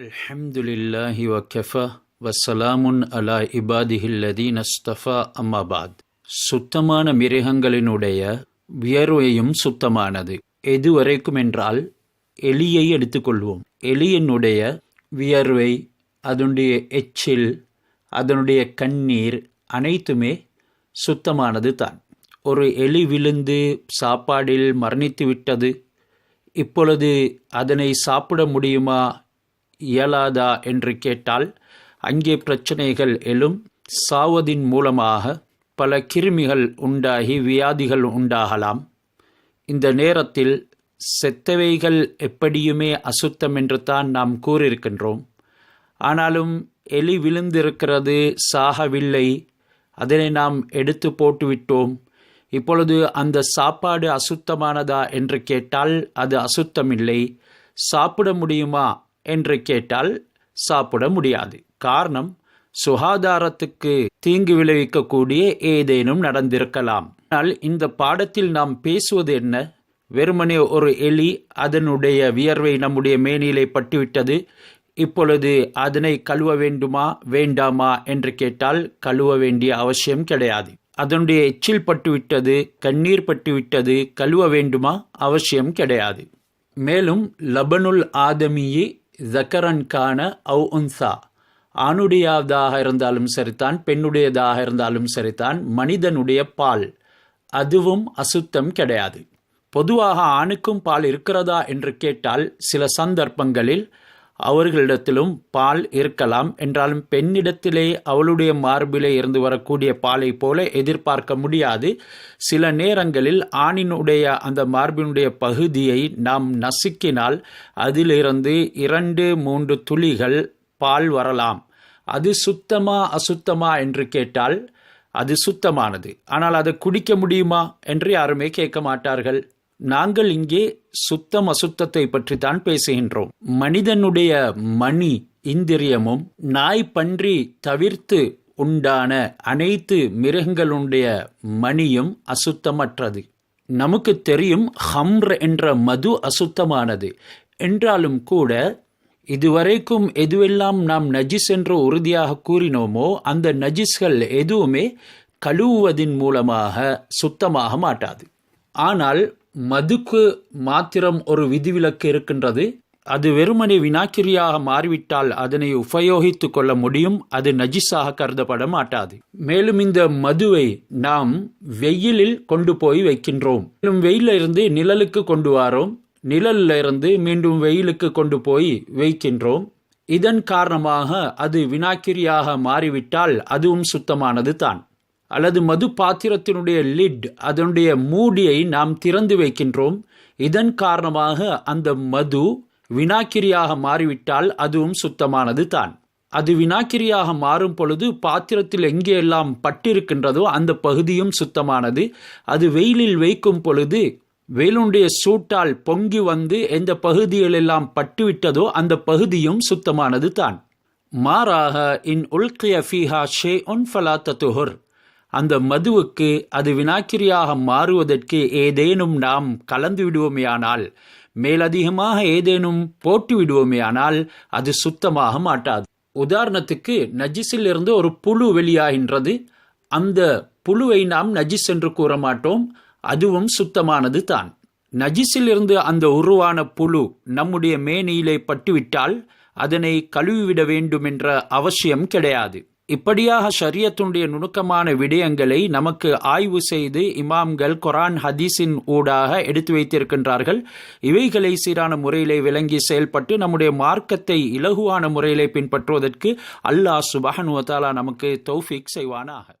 அல்ஹம்துலில்லாஹி வக்கஃபா வசலாமுன் அலா இபாதிஹில்லதீன் அஸ்தஃபா அம்மாபாத் சுத்தமான மிருகங்களினுடைய வியர்வையும் சுத்தமானது. எது வரைக்கும் என்றால் எலியை எடுத்துக்கொள்வோம். எலியினுடைய வியர்வை அதனுடைய எச்சில் அதனுடைய கண்ணீர் அனைத்துமே சுத்தமானது தான். ஒரு எலி விழுந்து சாப்பாடில் மரணித்து விட்டது இப்பொழுது அதனை சாப்பிட முடியுமா இயலாதா என்று கேட்டால் அங்கே பிரச்சனைகள் எழும். சாவதின் மூலமாக பல கிருமிகள் உண்டாகி வியாதிகள் உண்டாகலாம். இந்த நேரத்தில் செத்தவைகள் எப்படியுமே அசுத்தம் என்று தான் நாம் கூறியிருக்கின்றோம். ஆனாலும் எலி விழுந்திருக்கிறது சாகவில்லை. அதனை நாம் எடுத்து போட்டுவிட்டோம். இப்பொழுது அந்த சாப்பாடு அசுத்தமானதா என்று கேட்டால் அது அசுத்தமில்லை. சாப்பிட முடியுமா? என்று கேட்டால் சாப்பிட முடியாது. காரணம் சுகாதாரத்துக்கு தீங்கு விளைவிக்கக்கூடிய ஏதேனும் நடந்திருக்கலாம். ஆனால் இந்த பாடத்தில் நாம் பேசுவது என்ன? வெறுமனே ஒரு எலி அதனுடைய வியர்வை நம்முடைய மேனிலை பட்டுவிட்டது. இப்பொழுது அதனை கழுவ வேண்டுமா வேண்டாமா என்று கேட்டால் கழுவ வேண்டிய அவசியம் கிடையாது. அதனுடைய எச்சில் பட்டுவிட்டது கண்ணீர் பட்டுவிட்டது கழுவ வேண்டுமா? அவசியம் கிடையாது. மேலும் லபனுல் ஆதமியே ஜக்கரன்கான அவு உன்சா. ஆணுடையதாக இருந்தாலும் சரிதான் பெண்ணுடையதாக இருந்தாலும் சரிதான் மனிதனுடைய பால். அதுவும் அசுத்தம் கிடையாது. பொதுவாக ஆணுக்கும் பால் இருக்கிறதா என்று கேட்டால் சில சந்தர்ப்பங்களில் அவர்களிடத்திலும் பால் இருக்கலாம். என்றாலும் பெண்ணிடத்திலே அவளுடைய மார்பிலே இருந்து வரக்கூடிய பாலை போல எதிர்பார்க்க முடியாது. சில நேரங்களில் ஆணினுடைய அந்த மார்பினுடைய பகுதியை நாம் நசுக்கினால் அதிலிருந்து இரண்டு மூன்று துளிகள் பால் வரலாம். அது சுத்தமா அசுத்தமா என்று கேட்டால் அது சுத்தமானது. ஆனால் அதை குடிக்க முடியுமா? என்று யாருமே கேட்க மாட்டார்கள். நாங்கள் இங்கே சுத்தம் அசுத்தத்தை பற்றி தான் பேசுகின்றோம். மனிதனுடைய மணி இந்திரியமும் நாய் பன்றி தவிர்த்து உண்டான அனைத்து மிருகங்களுடைய மணியும் அசுத்தமற்றது. நமக்கு தெரியும் ஹம்ர் என்ற மது அசுத்தமானது. என்றாலும் கூட இதுவரைக்கும் எதுவெல்லாம் நாம் நஜிஸ் என்று உறுதியாக கூறினோமோ அந்த நஜிஸ்கள் எதுவுமே கழுவுவதின் மூலமாக சுத்தமாக மாட்டாது. ஆனால் மதுக்கு மாத்திரம் ஒரு விதிவிலக்கு இருக்கின்றது. அது வெறுமனே வினாக்கிரியாக மாறிவிட்டால் அதனை உபயோகித்து கொள்ள முடியும். அது நஜிஸாக கருதப்பட மாட்டாது. மேலும் இந்த மதுவை நாம் வெயிலில் கொண்டு போய் வைக்கின்றோம். மேலும் வெயில இருந்து நிழலுக்கு கொண்டு வாரோம். நிழல்ல இருந்து மீண்டும் வெயிலுக்கு கொண்டு போய் வைக்கின்றோம். இதன் காரணமாக அது வினாக்கிரியாக மாறிவிட்டால் அதுவும் சுத்தமானது தான். அல்லது மது பாத்திரத்தினுடைய லிட் அதனுடைய மூடியை நாம் திறந்து வைக்கின்றோம். இதன் காரணமாக அந்த மது வினாக்கிரியாக மாறிவிட்டால் அதுவும் சுத்தமானது தான். அது வினாக்கிரியாக மாறும் பொழுது பாத்திரத்தில் எங்கெல்லாம் பட்டிருக்கின்றதோ அந்த பகுதியும் சுத்தமானது. அது வெயிலில் வைக்கும் பொழுது வெயிலுடைய சூட்டால் பொங்கி வந்து எந்த பகுதிகளெல்லாம் பட்டுவிட்டதோ அந்த பகுதியும் சுத்தமானது தான். மாறாக இன் உல்கிய ஃபீஹா ஷே உன் ஃபலா தத்துஹுர் அந்த மதுவுக்கு அது வினாக்கிரியாக மாறுவதற்கு ஏதேனும் நாம் கலந்து விடுவோமேயானால் மேலதிகமாக ஏதேனும் போட்டு விடுவோமேயானால் அது சுத்தமாக மாட்டாது. உதாரணத்துக்கு நஜிஸிலிருந்து ஒரு புழு வெளியாகின்றது. அந்த புழுவை நாம் நஜிஸ் என்று கூற மாட்டோம். அதுவும் சுத்தமானது தான். நஜிஸிலிருந்து அந்த உருவான புழு நம்முடைய மேனியிலே பட்டுவிட்டால் அதனை கழுவிவிட வேண்டும் என்ற அவசியம் கிடையாது. இப்படியாக ஷரியத்துடைய நுணுக்கமான விடயங்களை நமக்கு ஆய்வு செய்து இமாம்கள் குரான் ஹதீஸின் ஊடாக எடுத்து வைத்திருக்கின்றார்கள். இவைகளை சீரான முறையிலே விளங்கி செயல்பட்டு நம்முடைய மார்க்கத்தை இலகுவான முறையிலே பின்பற்றுவதற்கு அல்லாஹ் சுபஹனுவத்தாலா நமக்கு தௌஃபிக் செய்வானாக.